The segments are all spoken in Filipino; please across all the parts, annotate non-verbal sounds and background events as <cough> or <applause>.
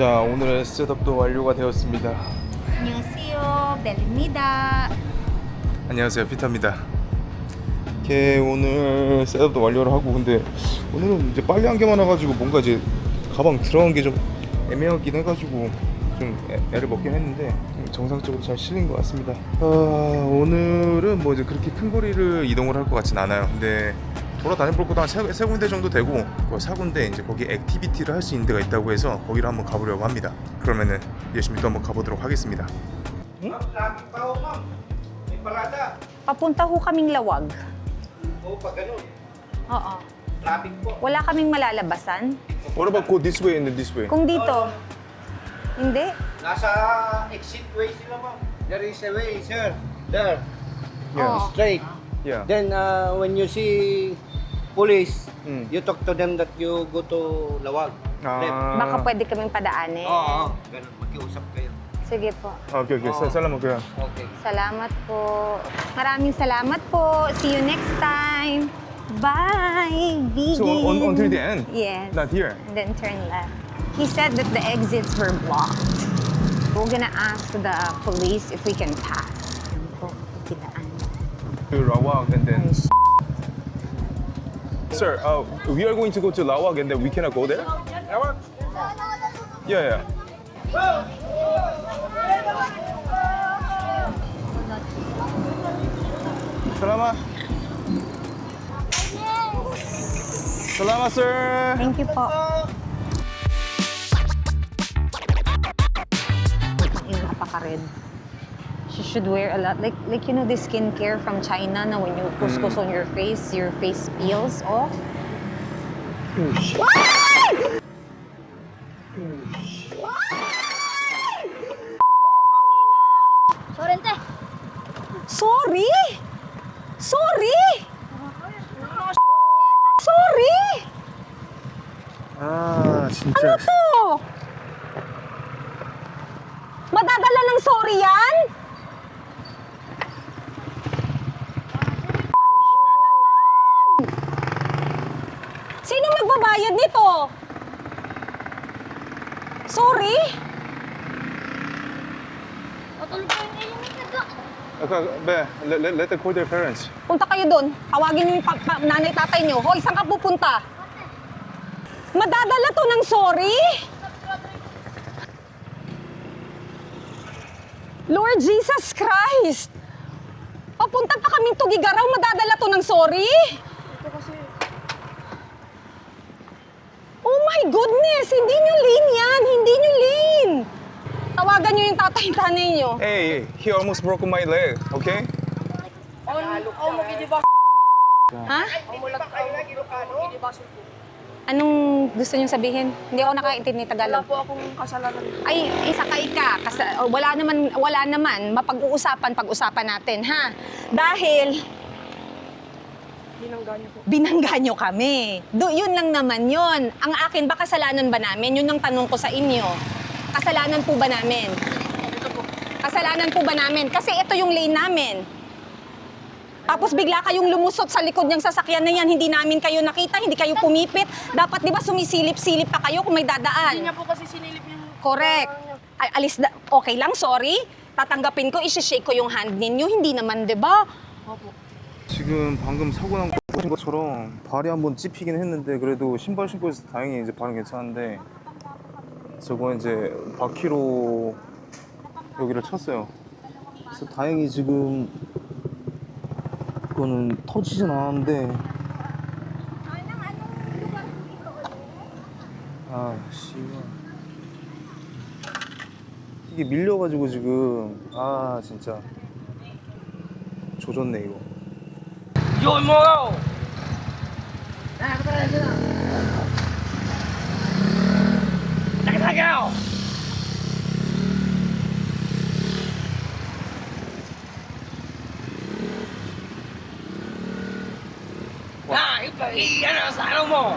자 오늘의 셋업도 완료가 되었습니다. 안녕하세요. 벨입니다. 안녕하세요 피터입니다. 이렇게 오늘 셋업도 완료를 하고 근데 오늘은 이제 빨리 한 게 많아가지고 뭔가 이제 가방 들어간 게 좀 애매하긴 해가지고 좀 애, 애를 먹긴 했는데 정상적으로 잘 실린 것 같습니다. 아, 오늘은 뭐 이제 그렇게 큰 거리를 이동을 할 것 같진 않아요. 근데 돌아다녀 볼 것도 한 세, 세 군데 정도 되고 그세 군데 이제 거기 액티비티를 할 수 있는 데가 있다고 해서 거기를 한번 가보려고 합니다. 그러면은 열심히 또 한번 가보도록 하겠습니다. Parada. Papunta ho kaming lawag. O, pag ganun. Oo. Traffic po. Wala kaming malalabasan. What about go this way and then this way? Kung dito, hindi. Nasa exit way sila, ma'am. There is a way, sir. There. Yeah. Oh. Straight. Yeah. Then, uh, when you see police, Mm. you talk to them that you go to Lawag. Ah. Baka pwede kaming padaanin. Oo, oo, ganun. Magkiusap kayo. Sige po. Okay, okay. Sa- salamat kuya. Okay. Salamat po. Maraming salamat po. See you next time. Bye, vegan. So, on- until the end? Yes. Not here? Then turn left. He said that the exits were blocked. We're gonna ask the police if we can pass. Yan po, pagkitaan. To Rawag and then... Ay. Sir, uh, we are going to go to Lawak and then we cannot go there. Lawag? Yeah, yeah. Salamat. Salamat, sir. Thank you po. Should wear a lot. Like, like you know, the skincare from China na when you kuskus on your face, your face peels off. Sorente. Let, let, let them call their parents. Punta kayo doon. Tawagin niyo yung pa- pa- nanay tatay niyo. Hoy, saan ka pupunta? Madadala to ng sorry? Lord Jesus Christ! Papunta pa kaming Tugigaraw, madadala to ng sorry? Oh my goodness! Hindi nyo lean yan! Hindi nyo lean! Tawagan nyo yung tatay <laughs> tanay nyo. Hey, he almost broke my leg, okay? Ha? Anong gusto niyong sabihin? Hindi ako nakaintindi Tagalog. Wala po akong kasalanan. Ay, isa ka ka. Kasi oh, wala naman, wala naman. Mapag-uusapan, pag-usapan natin, ha? Dahil Binangga niyo po. binangga nyo kami. Do, yun lang naman yun. Ang akin, ba kasalanan ba namin? Yun ang tanong ko sa inyo. Kasalanan po ba namin? Kasalanan po ba namin? Kasi ito yung lane namin. Tapos bigla kayong lumusot sa likod ng sasakyan na yan, hindi namin kayo nakita, hindi kayo pumipit. Dapat di ba sumisilip-silip pa kayo kung may dadaan? Hindi niya po kasi sinilip yung... Correct. Ay, alis da- okay lang, sorry. Tatanggapin ko, isi-shake ko yung hand ninyo. Hindi naman, di ba? Opo. 지금 방금 사고 난 것처럼 발이 한번 찝히긴 했는데 그래도 신발 신고 있어서 다행히 이제 발은 괜찮은데 저거 이제 바퀴로 여기를 쳤어요. 그래서 다행히 지금 그거는 터지진 않았는데 아 씨발 이게 밀려가지고 지금 아 진짜 조졌네 이거. Mo ako! Nakatagaw! Ah, ito, mo?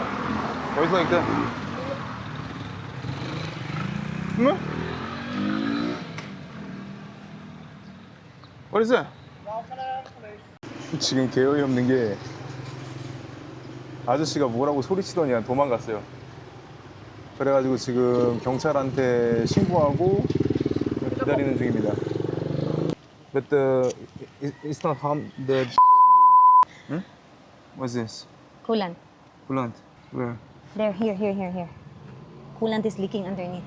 Where's like that? 뭐? That? 지금 개어이 없는 게 아저씨가 뭐라고 소리치더니 도망갔어요. 그래가지고 지금 경찰한테 신고하고 기다리는 중입니다. But the it- it's not harm the. Hmm? What's this? Coolant. Coolant? Where? There, here, here, here, here. Coolant is leaking underneath.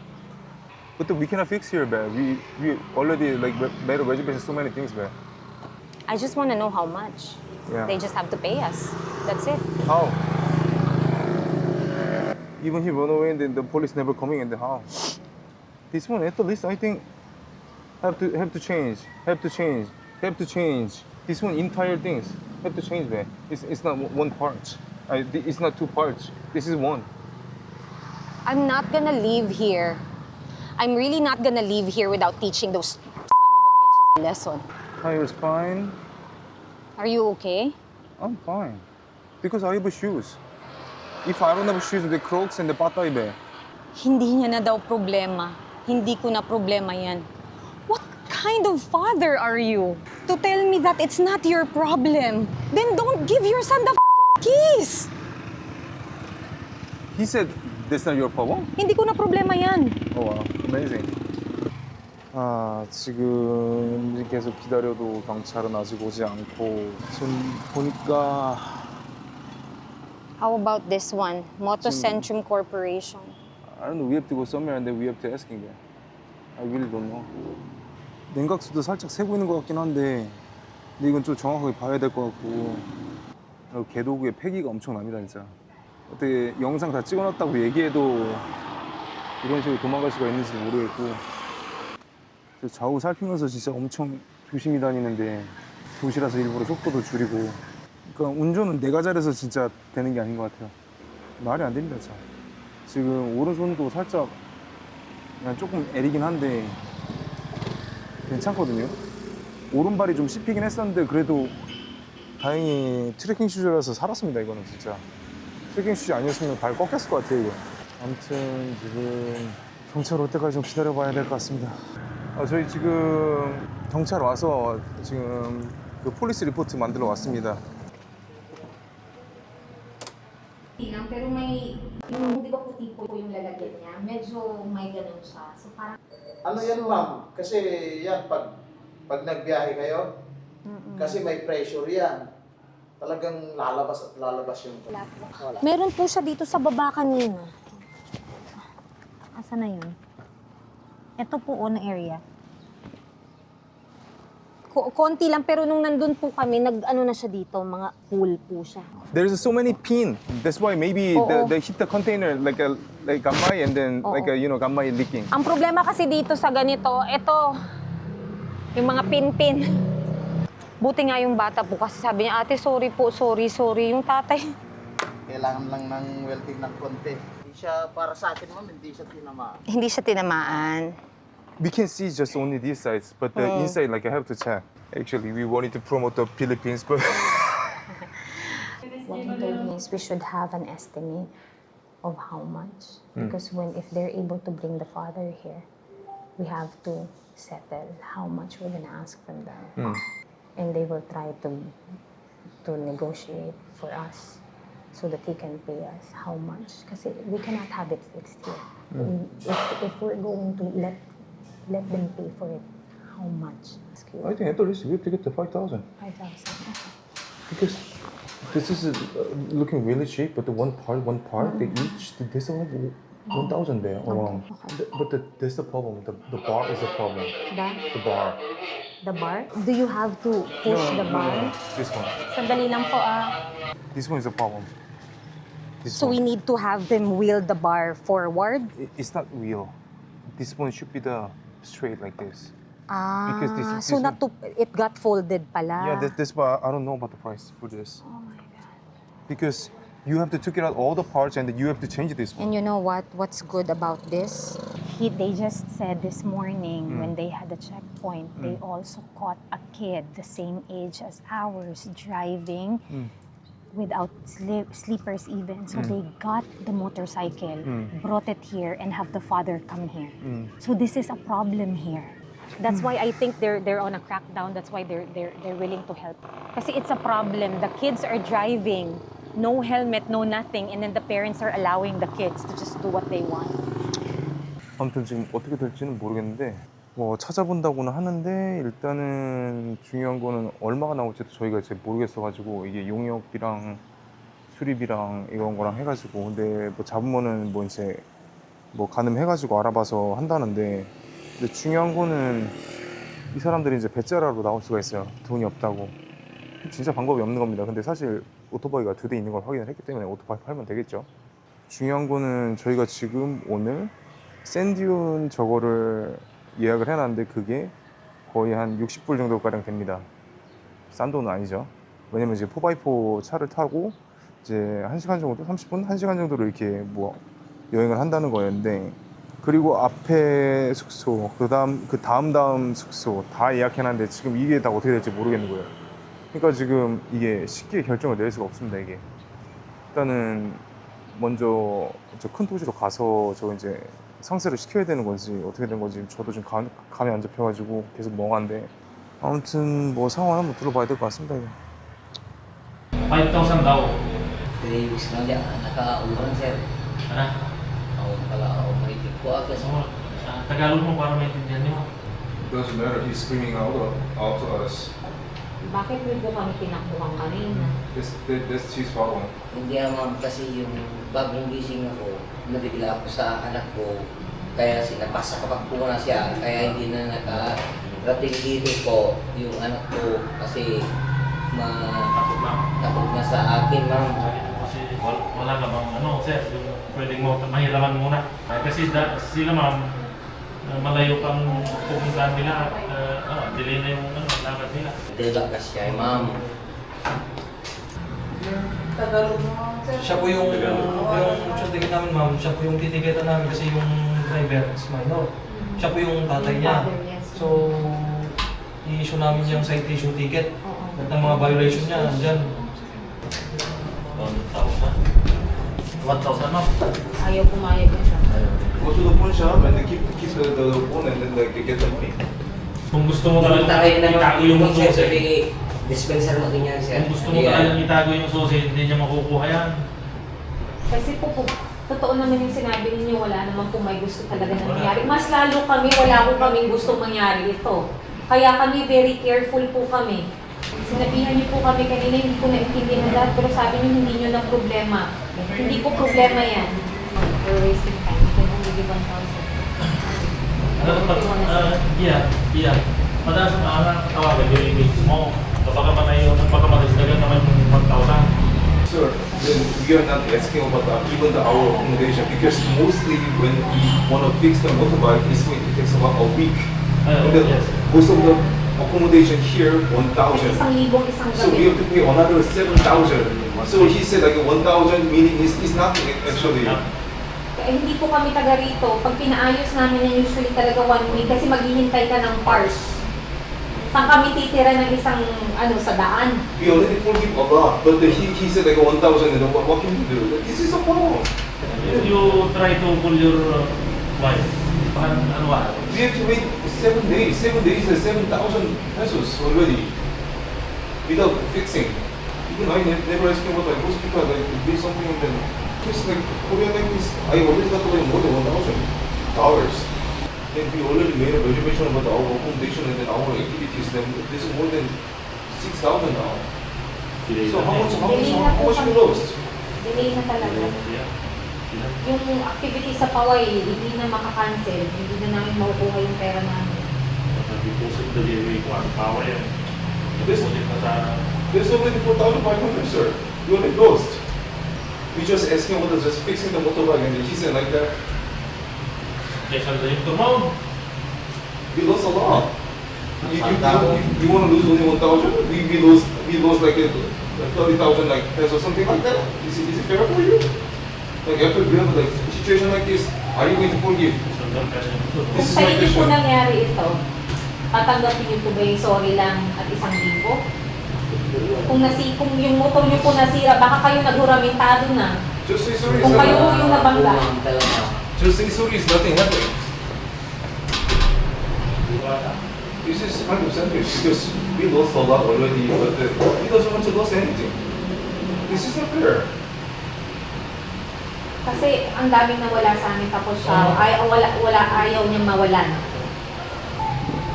But we cannot fix here, man. We we already like made a reservation so many things, man. I just want to know how much. Yeah. They just have to pay us. That's it. How? Even he run away and then the police never coming and then how? This one at the least I think have to have to change. Have to change. Have to change. This one entire things have to change, man. It's it's not one part. It's not two parts. This is one. I'm not gonna leave here. I'm really not gonna leave here without teaching those son of a bitches a lesson. Tire's fine. Are you okay? I'm fine. Because I have shoes. If I don't have shoes, the Crocs and the patay, man. Hindi niya na daw problema. Hindi ko na problema yan. What kind of father are you? To tell me that it's not your problem. Then don't give your son the keys. He said that's not your problem. Hindi ko na problema yan. 어, 와, amazing. 아, 지금 계속 기다려도 경찰은 아직 오지 않고 지금 보니까 How about this one? Motocentrum Corporation. I don't know, we have to go somewhere and then we have to asking them. I really don't know. 냉각수도 살짝 새고 있는 것 같긴 한데 근데 이건 좀 정확하게 봐야 될 것 같고 개도구의 폐기가 엄청납니다 진짜 어떻게 영상 다 찍어놨다고 얘기해도 이런 식으로 도망갈 수가 있는지 모르겠고. 저 좌우 살피면서 진짜 엄청 조심히 다니는데 도시라서 일부러 속도도 줄이고. 그러니까 운전은 내가 잘해서 진짜 되는 게 아닌 것 같아요. 말이 안 됩니다 진짜 지금 오른손도 살짝 그냥 조금 애리긴 한데 괜찮거든요. 오른발이 좀 씹히긴 했었는데 그래도 다행히 트레킹 슈즈라서 살았습니다. 이거는 진짜 트레킹 슈즈 아니었으면 발 꺾였을 것 같아요. 이거. 아무튼 지금 경찰 올 때까지 좀 기다려 봐야 될 것 같습니다. 아, 저희 지금 경찰 와서 지금 그 폴리스 리포트 만들어 왔습니다. lang, pero may, yung di ba puti po yung lalagyan niya, medyo may ganun siya. So parang, Ano yan, ma'am? Kasi yan, pag, pag nagbiyahe kayo, kasi may pressure yan. Talagang lalabas at lalabas yung... Wala. Meron po siya dito sa baba kanina. Asa na yun? Ito po on area. Ko- konti lang, pero nung nandun po kami, nag-ano na siya dito, mga pool po siya. There's so many pin. That's why maybe Oo. the, they hit the container like a like gamay and then Oo. like a you know gamay leaking. Ang problema kasi dito sa ganito, ito, yung mga pin-pin. Buti nga yung bata po kasi sabi niya, ate, sorry po, sorry, sorry. Yung tatay, Kailangan lang ng welding ng konti. Hindi siya, para sa akin, ma'am, hindi siya tinamaan. hindi siya tinamaan. We can see just only these sides, but the Mm. inside, like I have to check. Actually, we wanted to promote the Philippines, but What he told me is we should have an estimate of how much. Because when, if they're able to bring the father here, we have to settle how much we're gonna ask from them. And they will try to, to negotiate for us so that they can pay us how much. Kasi we cannot have it fixed here. If, if we're going to let, let them pay for it, how much? I think at least we have to get the five thousand 5,000. because this is uh, looking really cheap, but the one part, one part, they each they still have one thousand there around. Th- But the, that's the problem. The, the bar is the problem. The, The bar. The bar? Do you have to push the bar? This one. Sandali lang po ah. This one is the problem. This So we one. need to have them wheel the bar forward? It- It's not real. This one should be the straight like this. Ah, Because this- this so one- not to, it got folded pala. Yeah, that, that's why I don't know about the price for this. Oh my God. Because you have to take it out all the parts and you have to change this one. And you know what? What's good about this? He, they just said this morning mm. when they had the checkpoint, they mm. also caught a kid the same age as ours driving mm. without sli- sleepers even. So they got the motorcycle, brought it here, and have the father come here. So this is a problem here. That's why I think they're they're on a crackdown. That's why they're they're they're willing to help. Kasi it's a problem. The kids are driving No helmet, no nothing, and then the parents are allowing the kids to just do what they want. 아무튼 지금 어떻게 될지는 모르겠는데 뭐 찾아본다고는 하는데 일단은 중요한 거는 얼마가 나올지도 저희가 이제 모르겠어가지고 이게 용역비랑 수리비랑 이런 거랑 해가지고 근데 뭐 잡으면은 뭐 이제 뭐 가늠해가지고 알아봐서 한다는데 근데 중요한 거는 이 사람들이 이제 배째라로 나올 수가 있어요. 돈이 없다고. 진짜 방법이 없는 겁니다. 근데 사실 오토바이가 두 대 있는 걸 확인을 했기 때문에 오토바이 팔면 되겠죠 중요한 거는 저희가 지금 오늘 샌디온 저거를 예약을 해놨는데 그게 거의 한 60불 정도가량 됩니다. 싼 돈은 아니죠. 왜냐면 이제 4x4 차를 타고 이제 1시간 정도, 30분? 1시간 정도로 이렇게 뭐 여행을 한다는 거였는데 그리고 앞에 숙소, 그 다음, 그 다음 다음 숙소 다 예약해놨는데 지금 이게 다 어떻게 될지 모르겠는 거예요. 그러니까 지금 이게 쉽게 결정을 낼 수가 없습니다, 이게. 일단은 먼저 저 큰 도시로 가서 저 이제 상세를 시켜야 되는 건지 어떻게 된 건지 저도 좀 감, 감이 안 잡혀가지고 계속 멍한데 아무튼 뭐 상황 한번 둘러봐야 될 것 같습니다. 이거. 5,000 daw. Kaya ibig sabihin, naka-ulan sir. Ano? Ako pala ako may ko ako Sa mo, sa Tagalog mo para maintindihan niyo. Doesn't matter. He's screaming out, out to us. Bakit may po kami tinakbuhan kanina? This, this his problem. Hindi naman kasi yung bagong gising ako, nabigla ako sa anak ko. Kaya sinapasa kapag po na siya, kaya hindi na nakarating dito po yung anak ko kasi ma Takot lang. takot na sa akin ma'am. Kasi wala, wala ka bang ano, sir, yung pwedeng mo mahiraman muna. Eh, kasi da, sila ma'am, uh, malayo pang pupuntahan nila at uh, oh, delay na yung lakad nila. Diba kasi ay ma'am. Siya po yung, yung siya ticket namin ma'am, siya po yung titiketan namin kasi yung driver is minor. Siya po yung tatay niya. So, i-issue namin yung citation ticket. At ng mga violation niya, andyan. 1,000. 1,000 ma'am. Ayaw pumayag na siya. Go to the pawn shop and keep keep the, the phone and then like, they get the money. Kung gusto mo talaga itago yung susi, sabi, dispenser mo din yan sir. kung gusto mo Hindi, talaga itago yung susi, hindi niya makukuha yan. Kasi po, po, totoo naman yung sinabi ninyo, wala naman po may gusto talaga na mangyari. Mas lalo kami, wala po kaming gustong mangyari ito. Kaya kami very careful po kami. Sinabihan niyo po kami kanina, hindi ko naintindihan lahat, pero sabi niyo hindi niyo na problema. Hindi po problema yan. We're wasting time. We can only give 1,000. Pag, uh, iya, iya. Madalas ang mga tawagan yung image mo. Kapag man ay yung pagkamadalas naman yung 1,000. Sir, then we are not asking about the, even the hour accommodation because mostly when we want to fix the motorbike, it's going to take about a week. Uh, And the, yes. most of the accommodation here, 1,000. Isang libong isang So we gabi. have to pay another 7,000. So he said like 1,000 meaning it's, it's nothing actually. Eh, hindi po kami taga rito. Pag pinaayos namin yan, usually talaga one week kasi maghihintay ka ng parts. Saan kami titira ng isang, ano, sa daan? We already forgive Allah, but the, he, he said like 1,000 and what, what can we do? This is a problem. You try to pull your uh, wife. Ano, ano ba? We have to wait seven days. Seven days is 7,000 pesos already without fixing. Even I ne- never asked him what like most people like do something and then just like Korean like this, I already got like more than 1,000 dollars. Then we already made a reservation about our accommodation and then our activities. Then this is more than 6,000 now. So how much, how much, how much we lost? Delay na talaga. Yung activity sa Paway, hindi na makakancel. Hindi na namin makukuha yung pera namin. Deposit delivery ko ang power yan. Sa... There's already 4,500, sir. We already lost. We just asking what is just fixing the motorbike and he said like that. Kesa sa yung turmaw. We lost a lot. You, you, you, you want to lose only 1,000? We, we lost we lost like a, 30,000 like pesos something like that. Is it, is it fair for you? Like after we have like a situation like this, are you going to forgive? Sundang ka siya. Kung This is sa my inyo po question. nangyari ito, tatanggapin niyo po ba yung sorry lang at isang libo? Kung, nasi, kung yung motor niyo po nasira, baka kayo naghuramentado na. Just say sorry, Kung kayo po yung nabangga. Just say sorry, it's nothing happened. This is 100% because we lost a lot already, but uh, he doesn't want to lose anything. This is not fair. Kasi ang daming nawala sa amin tapos siya, ay, wala, wala, ayaw niyang mawalan.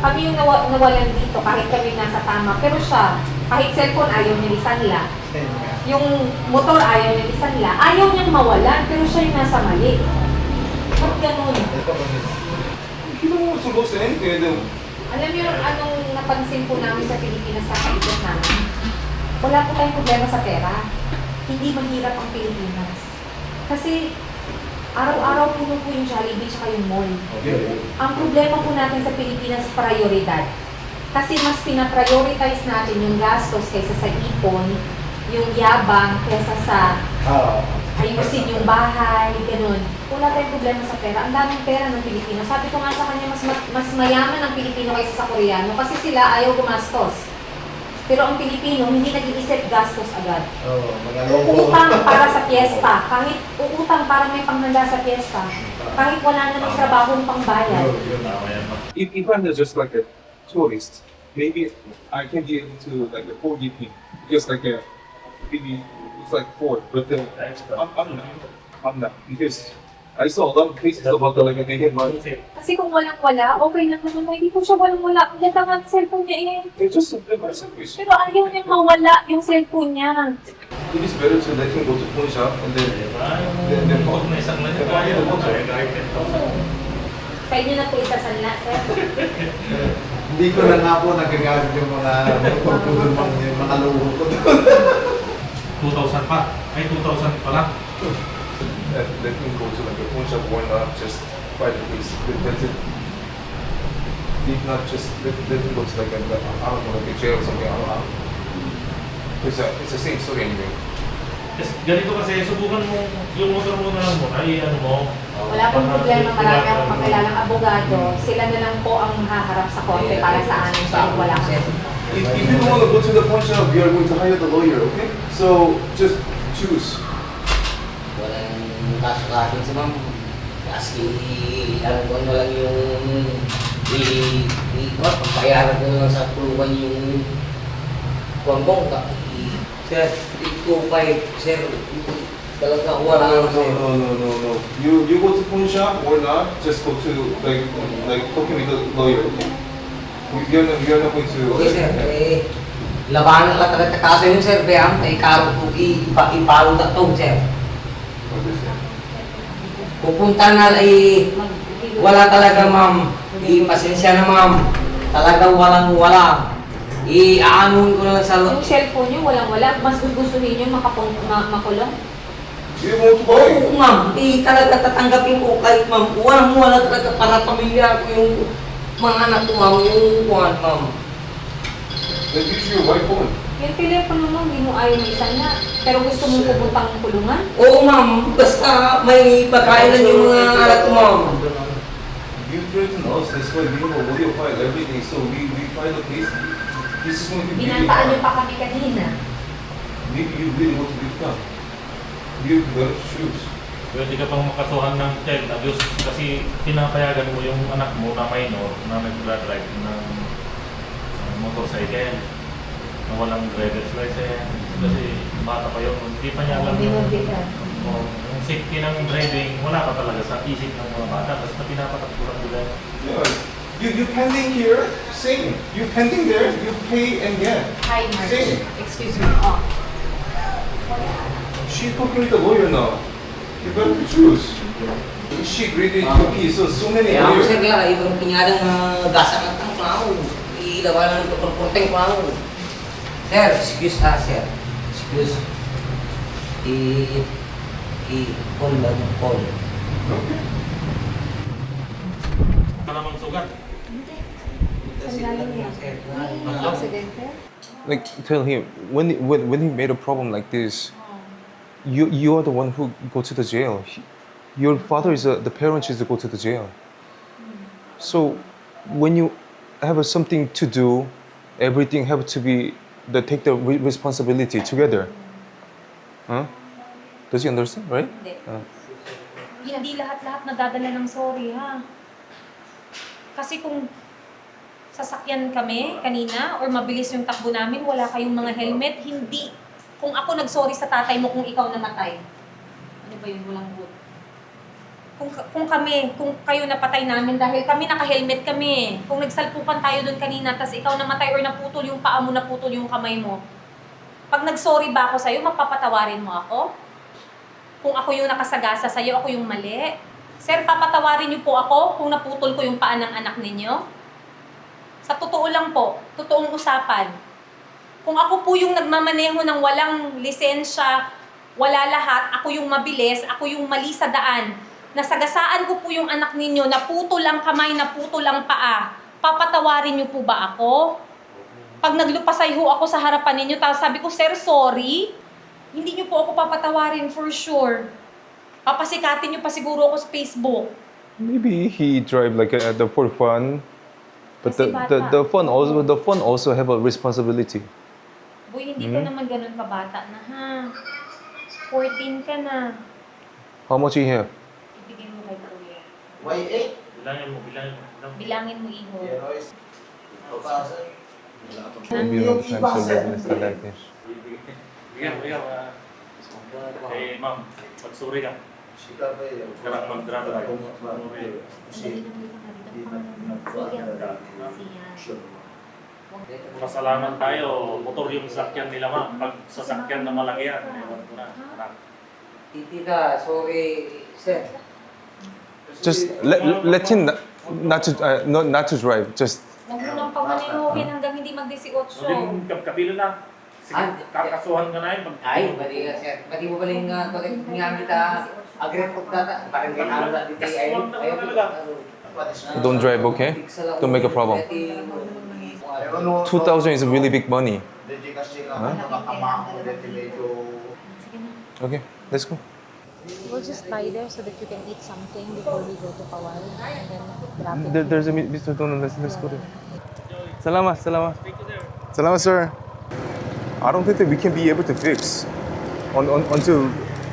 Kami yung nawa, nawalan dito kahit kami nasa tama. Pero siya, kahit cellphone ayaw niya isanla. Yung motor ayaw niya isanla. Ayaw niyang mawalan pero siya yung nasa mali. Ba't ganun? To lose anything and then Alam niyo anong napansin po namin sa Pilipinas sa kaibigan namin? Wala po tayong problema sa pera. Hindi mahirap ang Pilipinas. Kasi araw-araw puno po yung Jollibee tsaka yung mall. Ang problema po natin sa Pilipinas, prioridad. Kasi mas pinaprioritize natin yung gastos kaysa sa ipon, yung yabang kaysa sa Ah, ayusin yung bahay, ganun. Wala tayong problema sa pera. Ang daming pera ng Pilipino. Sabi ko nga sa kanya, mas, ma- mas mayaman ang Pilipino kaysa sa Koreano kasi sila ayaw gumastos. Pero ang Pilipino, hindi nag-iisip gastos agad. oh, mga loko. Uutang <laughs> para sa piyesta. Kahit uutang para may panghanda sa piyesta. Kahit wala namang trabahong pangbayad. Tama yan pa. if, if I'm just like a tourist, maybe I can be able to like forgive him because like a maybe it's like four, but then I'm, I'm not. I'm not because I saw a lot of cases about the, like they get money. Kasi kung walang-wala, okay lang naman. Hindi po siya walang-wala. Ang ganda nga ng cellphone niya eh. They just submit my service. Pero ayaw niyang mawala yung cellphone niya. it is better to let him go to pawn shop and then Diba? Then- then- Yung na isang lang then- kaya then- mo kaya kahit 10,000. Sa inyo na po isasanla, sir. <laughs> Hindi ko na nga po nagagamit yung mga pagpudol mga yung mga loko ko doon. 2,000 pa. Ay, 2,000 pala. let, let him go to like a pawn shop or not just buy the place. Let, let it if not just let, let him go to like a, I don't know, like a jail or something. I don't know. It's a, it's the same story anyway. Kasi ganito kasi, subukan mo yung motor mo na lang muna, i-ano mo. Wala pong problema, marami akong kakilalang abogado. Sila na lang po ang haharap sa korte para sa amin kahit wala kami. If, if you don't want to go to the pawn shop, we are going to hire the lawyer, okay? So just choose. Walang kaso sa akin si ma'am. Kasi, ano ko na lang yung i, i, what, pagbayaran ko na lang sa tulungan yung kuwangkong. Sir, 2.5, sir, talaga wala No, no, no, no, no, no. You you go to pawn shop or not? Just go to like like talking with the lawyer. You're not you're not going to. Okay sir, eh, labanan lang talaga kaso yung sir, Beam, ay karo ko ipa, ipalo na to sir. Pupunta na ay wala talaga ma'am. I pasensya na ma'am. Talagang walang wala. I-aanuhin ko na lang sa Yung cellphone niyo, walang-wala. Mas gugustuhin niyo makapong, ma- makulong. You want to buy? Oo ma'am, eh talaga tatanggapin ko kahit ma'am. Walang wala talaga para pamilya ko yung mga anak ko ma'am, yung kuhan ma'am. Then use your white phone. Yung telepono mo, hindi mo ayaw may na. Pero gusto mong pupuntang kulungan? Oo ma'am, basta may pagkain lang yung mga anak ko ma'am. You threaten us. That's why we have a lawyer file everything. So we we file a case. This is going to be really Binataan niyo pa kami kanina. Maybe you really want to become. You better choose. Pwede ka pang makasuhan ng child abuse kasi pinapayagan mo yung anak mo na minor na nag-drive ng uh, motorcycle na walang driver's license kasi bata pa yun, hindi pa niya alam yung, oh, yung safety ng driving, wala pa talaga sa isip ng mga bata basta pinapatakbo lang nila. Yeah. You you pending here, same. You pending there, you pay and get. Hi, Mark. Same. Excuse me. Oh. She talking with the lawyer now. You better choose. She graded cookie, so so many Kaya ako sir, lawyers. kaya ibang pinyadang gasak ng tang ko Ilawan ng pagporteng ko ako. Sir, excuse ha, sir. Excuse. I... I... Call lang, call. Okay. Wala namang sugat. Like tell him when when when he made a problem like this, you you are the one who go to the jail. Your father is a, the parent is to go to the jail. So when you have a, something to do, everything have to be the take the re- responsibility together. Huh? Does he understand, right? Ah. Nadadala ng sorry? Kasi kung sasakyan kami kanina or mabilis yung takbo namin, wala kayong mga helmet, hindi Kung ako nag-sorry sa tatay mo kung ikaw namatay. Ano ba yun? Walang good. Kung, kung kami, kung kayo napatay namin dahil kami naka-helmet kami. Kung nagsalpukan tayo doon kanina, tas ikaw namatay or naputol yung paa mo, naputol yung kamay mo. Pag nag-sorry ba ako sa'yo, mapapatawarin mo ako? Kung ako yung nakasagasa sa'yo, ako yung mali. Sir, papatawarin niyo po ako kung naputol ko yung paa ng anak ninyo? Sa totoo lang po, totoong usapan. Kung ako po yung nagmamaneho ng walang lisensya, wala lahat, ako yung mabilis, ako yung mali sa daan, nasagasaan ko po yung anak ninyo, naputol ang kamay, naputol ang paa, papatawarin niyo po ba ako? Pag naglupasay ho ako sa harapan ninyo, tapos sabi ko, Sir, sorry, hindi niyo po ako papatawarin for sure. Papasikatin niyo pa siguro ako sa Facebook. Maybe he drive like uh, the for fun, but the, Kasi the bata. the fun also the fun also have a responsibility. Boy, hindi Hmm? ko naman ganun kabata na ha. 14 ka na. How much you have? Ibigay mo kay Kuya. Y8. Bilangin mo, bilangin mo. Bilangin mo. Bilangin mo, Iho. Yan, oy. 2,000. Yung iba, sir. Bigyan, bigyan. ah. Eh, ma'am, magsuri ka. Masalaman tayo, motor yung sasakyan nila ma'am. Pag sasakyan na malaki yan, ewan ko na. Titita, sorry, sir. Just let let him not, not to uh, not not to drive. Just Huwag mo nang pamanehohin hanggang hindi mag-18. Hindi mo kap- kabilo na. Sige, Ah, kakasuhan ka na yun. Pag, Ay, mali ka, sir. Pati mo pala yung uh, correct nga kita, agree po data. Parang ganyan na dito. Ayaw, ayaw ko. Don't drive, okay? Don't make a problem. 2,000 is really big money. Kasi Okay, let's go. We'll just buy there so that you can eat something before we go to Pawal and then drop it. There, there's a Mr. Dono. Let's let's go there. Salamat, salamat. Salamat, sir. I don't think that we can be able to fix on, on, until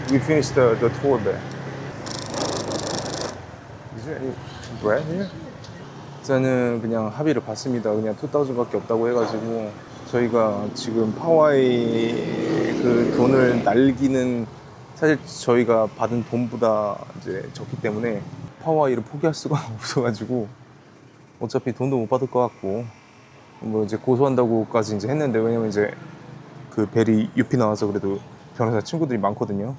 we finish the, the tour there. Is there any bread here? 저는 그냥 합의를 봤습니다. 그냥 2,000밖에 없다고 해가지고 저희가 지금 파와이 그 돈을 날기는 사실 저희가 받은 돈보다 이제 적기 때문에 파와이를 포기할 수가 <laughs> 없어가지고 어차피 돈도 못 받을 것 같고 뭐 이제 고소한다고까지 이제 했는데 왜냐면 이제 그 벨이 유피 나와서 그래도 변호사 친구들이 많거든요.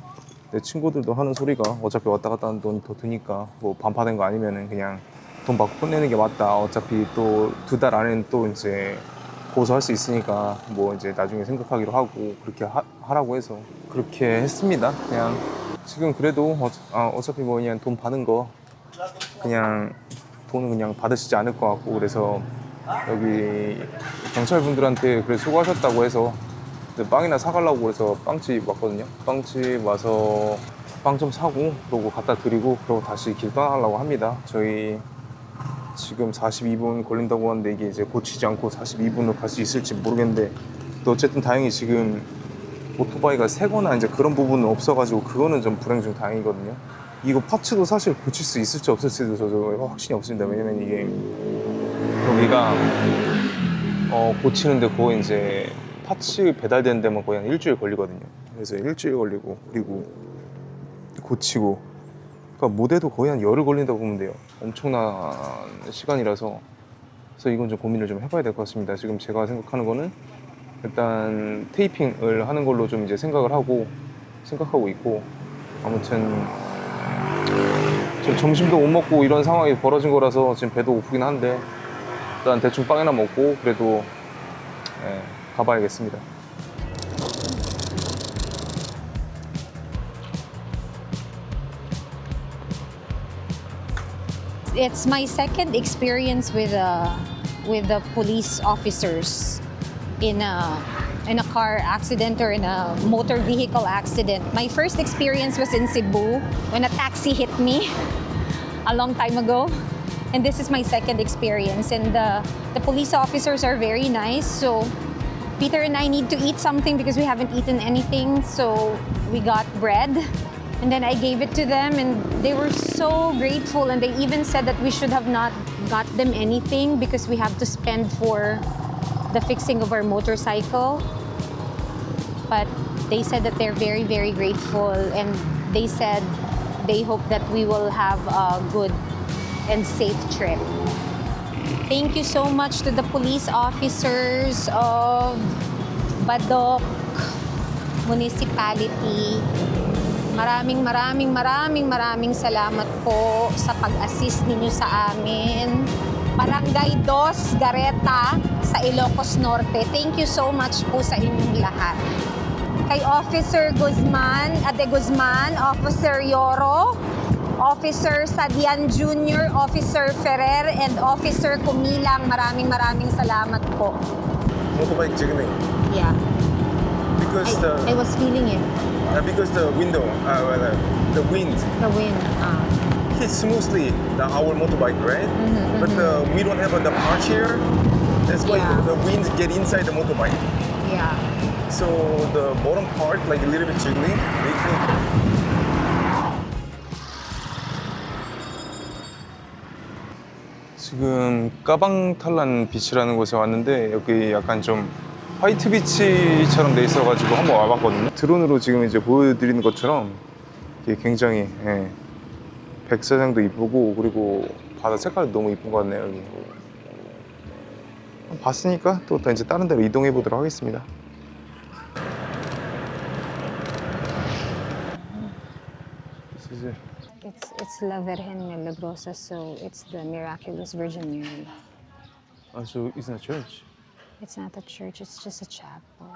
내 친구들도 하는 소리가 어차피 왔다 갔다 하는 돈더 드니까 뭐 반파된 거 아니면은 그냥 돈 받고 혼내는 게 맞다. 어차피 또 두 달 안에는 또 이제 고소할 수 있으니까 뭐 이제 나중에 생각하기로 하고 그렇게 하, 하라고 해서 그렇게 했습니다. 그냥 지금 그래도 어, 아, 어차피 뭐 그냥 돈 받은 거 그냥 돈은 그냥 받으시지 않을 것 같고 그래서 여기 경찰분들한테 그래 수고하셨다고 해서 이제 빵이나 사가려고 그래서 빵집 왔거든요. 빵집 와서 빵 좀 사고 그러고 갖다 드리고 그러고 다시 길 떠나려고 합니다. 저희 지금 42분 걸린다고 하는데 이게 이제 고치지 않고 42분으로 갈 수 있을지 모르겠는데 또 어쨌든 다행히 지금 오토바이가 새거나 이제 그런 부분은 없어가지고 그거는 좀 불행 중 다행이거든요. 이거 파츠도 사실 고칠 수 있을지 없을지도 저, 저 확신이 없습니다. 왜냐면 이게 여기가 어, 고치는데 거의 이제 파츠 배달되는 데만 거의 한 일주일 걸리거든요. 그래서 일주일 걸리고 그리고 고치고 그러니까 모대도 거의 한 열흘 걸린다고 보면 돼요. 엄청난 시간이라서 그래서 이건 좀 고민을 좀 해봐야 될 것 같습니다. 지금 제가 생각하는 거는 일단 테이핑을 하는 걸로 좀 이제 생각을 하고 생각하고 있고 아무튼 지금 점심도 못 먹고 이런 상황이 벌어진 거라서 지금 배도 고프긴 한데 일단 대충 빵이나 먹고 그래도 예, 가봐야겠습니다. It's my second experience with uh, with the police officers in a in a car accident or in a motor vehicle accident. My first experience was in Cebu when a taxi hit me a long time ago. And this is my second experience and the the police officers are very nice. So Peter and I need to eat something because we haven't eaten anything. So we got bread and then I gave it to them and they were so grateful and they even said that we should have not got them anything because we have to spend for the fixing of our motorcycle. But they said that they're very, very grateful and they said they hope that we will have a good and safe trip. Thank you so much to the police officers of Badok Municipality. Maraming maraming maraming maraming salamat po sa pag-assist ninyo sa amin. Barangay Dos Gareta sa Ilocos Norte. Thank you so much po sa inyong lahat. Kay Officer Guzman, Ade Guzman, Officer Yoro, Officer Sadian Jr., Officer Ferrer, and Officer Kumilang. Maraming maraming salamat po. motorbike jiggling Yeah, because I, the I was feeling it. uh, because the window uh, well, uh, the wind The wind. Ah. hits smoothly the, our motorbike, right? But uh, we don't have uh, the parts here. That's why Yeah. the, the wind get inside the motorbike. Yeah. So the bottom part like a little bit jiggling. 지금 까방탈란 비치라는 곳에 왔는데 여기 약간 좀 화이트 비치처럼 돼 있어가지고 한번 와봤거든요. 드론으로 지금 이제 보여드리는 것처럼 굉장히 예, 백사장도 이쁘고 그리고 바다 색깔도 너무 이쁜 것 같네요 여기. 봤으니까 또, 또 이제 다른 데로 이동해 보도록 하겠습니다. It's it's La Virgen Milagrosa, so it's the miraculous Virgin Mary. Ah, so it's not church. It's not a church, it's just a chapel.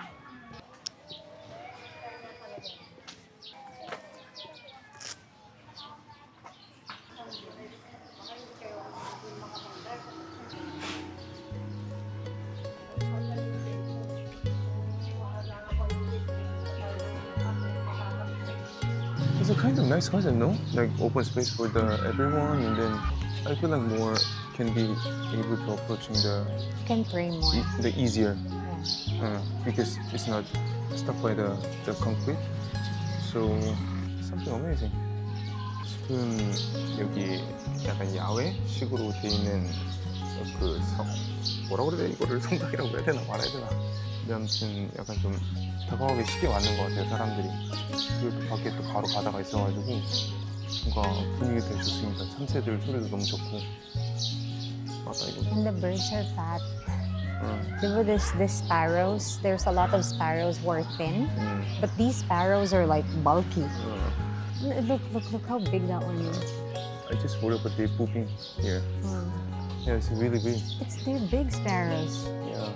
Nice concept, no? Like open space for the everyone, and then I feel like more can be able to approaching the You can pray more. e- the easier uh, because it's not stuck by the the concrete. So something amazing. 지금 여기 약간 야외식으로 돼 있는 그 성, 뭐라 그래야 돼? 이거를 성당이라고 해야 되나 말아야 되나? 근데 아무튼 약간 좀 다가가기 쉽게 맞는 것 같아요 사람들이. 그리고 또 밖에 또 바로 바다가 있어가지고 뭔가 분위기 되게 좋습니다. 참새들 소리도 너무 좋고. 맞다 이거. And the birds are fat. 응. Remember this this sparrows? There's a lot of sparrows who are thin, 응. but these sparrows are like bulky. 응. L- Look, look, look how big that one is. I just worry about the pooping here. Hmm. Yeah, it's really big. It's they're big sparrows. Yeah.